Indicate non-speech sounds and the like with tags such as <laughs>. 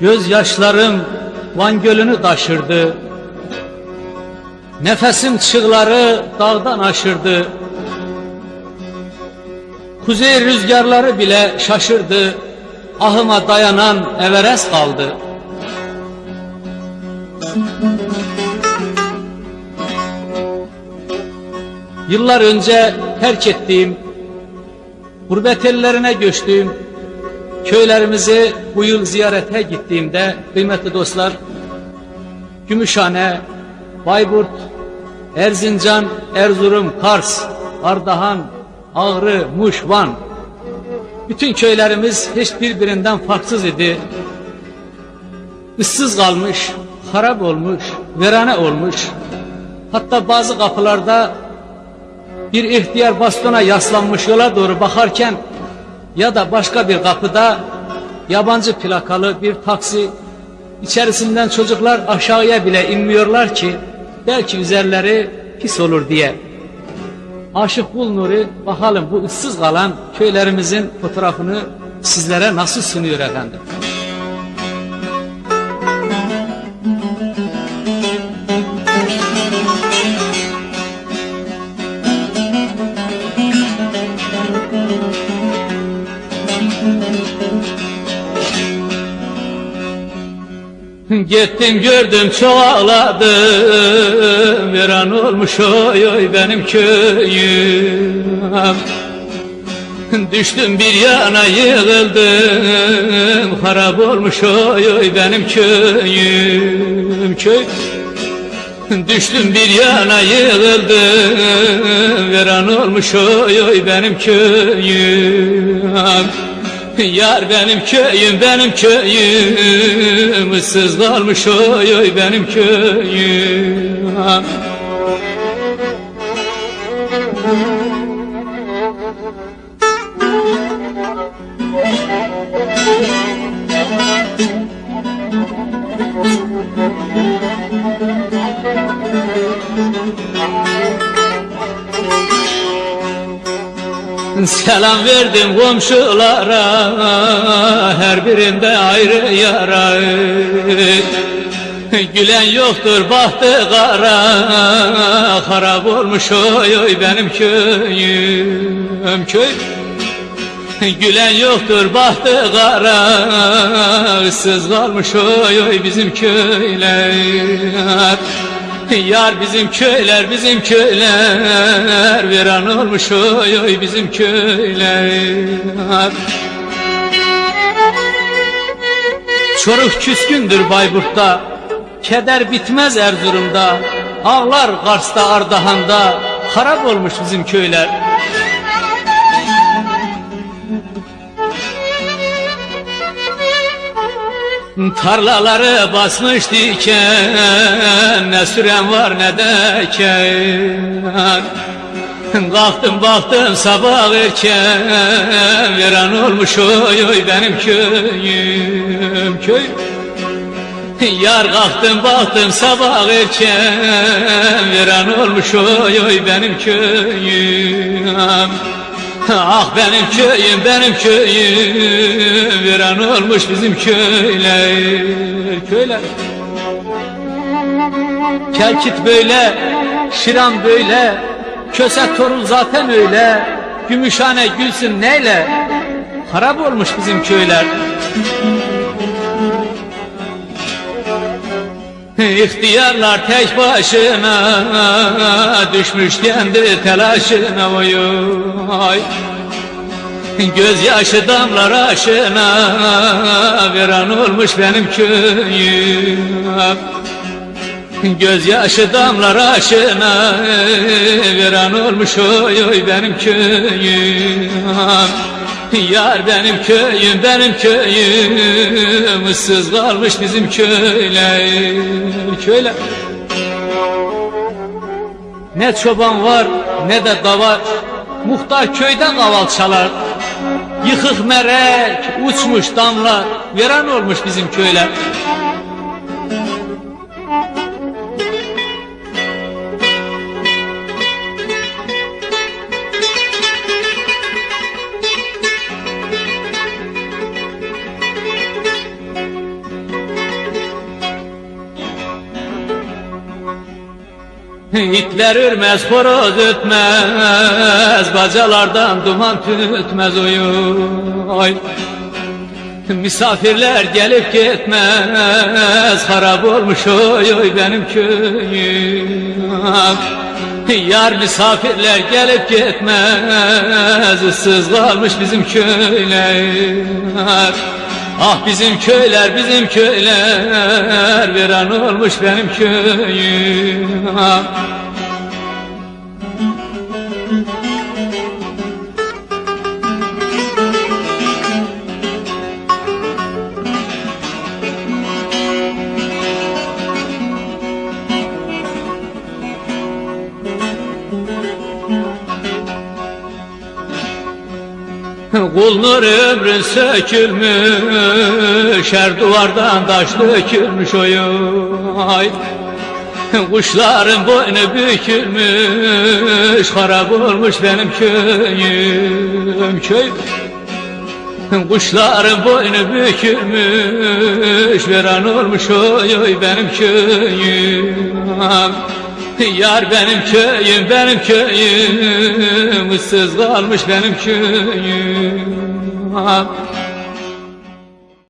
Gözyaşlarım Van Gölü'nü taşırdı. Nefesim çığları dağdan aşırdı. Kuzey rüzgarları bile şaşırdı. Ahıma dayanan Everest kaldı. Yıllar önce terk ettiğim, gurbet ellerine göçtüğüm köylerimizi bu yıl ziyarete gittiğimde kıymetli dostlar, Gümüşhane, Bayburt, Erzincan, Erzurum, Kars, Ardahan, Ağrı, Muş, Van, bütün köylerimiz hiç birbirinden farksız idi. Issız kalmış, harap olmuş, verane olmuş. Hatta bazı kapılarda bir ihtiyar bastona yaslanmış yola doğru bakarken ya da başka bir kapıda yabancı plakalı bir taksi içerisinden çocuklar aşağıya bile inmiyorlar ki belki üzerleri pis olur diye. Aşık Bul Nuri bakalım bu ıssız kalan köylerimizin fotoğrafını sizlere nasıl sunuyor efendim. Gittim gördüm çok ağladım Viran olmuş oy oy benim köyüm. Düştüm bir yana yığıldım. Harap olmuş oy oy benim köyüm. Köy Düştüm bir yana yığıldım. Viran olmuş oy oy benim köyüm Yar benim köyüm benim köyüm. Issız kalmış oy oy benim köyüm Selam verdim komşulara Her birinde ayrı yara. Gülen yoktur bahtı kara Harap olmuş oy oy benim köyüm köy. Gülen yoktur bahtı kara Issız kalmış oy oy bizim köyler Yar bizim köyler bizim köyler. Viran olmuş oy oy bizim köyler. Çoruk küskündür Bayburt'ta. Keder bitmez Erzurum'da. Ağlar Kars'ta Ardahan'da. Harap olmuş bizim köyler Tarlaları basmış diken Ne süren var ne de eken Kalktım baktım sabah erken Viran olmuş oy oy benim köyüm köy Yar kalktım baktım sabah erken Viran olmuş oy oy benim köyüm <laughs> Ah benim köyüm benim köyüm. Viran olmuş bizim köyler. Köyler. Kelkit böyle Şiran böyle. Köse torun zaten öyle. Gümüşhane gülsün neyle? Harap olmuş bizim köyler İhtiyarlar tek başına Düşmüş kendi telaşına oy Gözyaşı damlar aşına Viran olmuş benim köyüm. Gözyaşı damlar aşına Viran olmuş oy oy benim köyüm Yar benim köyüm benim köyüm. Issız kalmış bizim köyler köyler. Ne çoban var ne de davar Muhtar köyden kaval çalar. Yıkık merek uçmuş damlar. Veren olmuş bizim köyler İtler ürmez, horoz ötmez, bacalardan duman tütmez oy. Misafirler gelip gitmez, harap olmuş oy oy benim köyüm. Yar misafirler gelip gitmez, ıssız kalmış bizim köyler. Ah bizim köyler, bizim köyler, viran olmuş benim köyüm. Kulnur ömrün sökülmüş Her duvardan taş dökülmüş oy Kuşların boynu bükülmüş Harap olmuş benim köyüm köy. Kuşların boynu bükülmüş Veran olmuş oy oy benim köyüm Yar benim köyüm, benim köyüm. Issız kalmış benim köyüm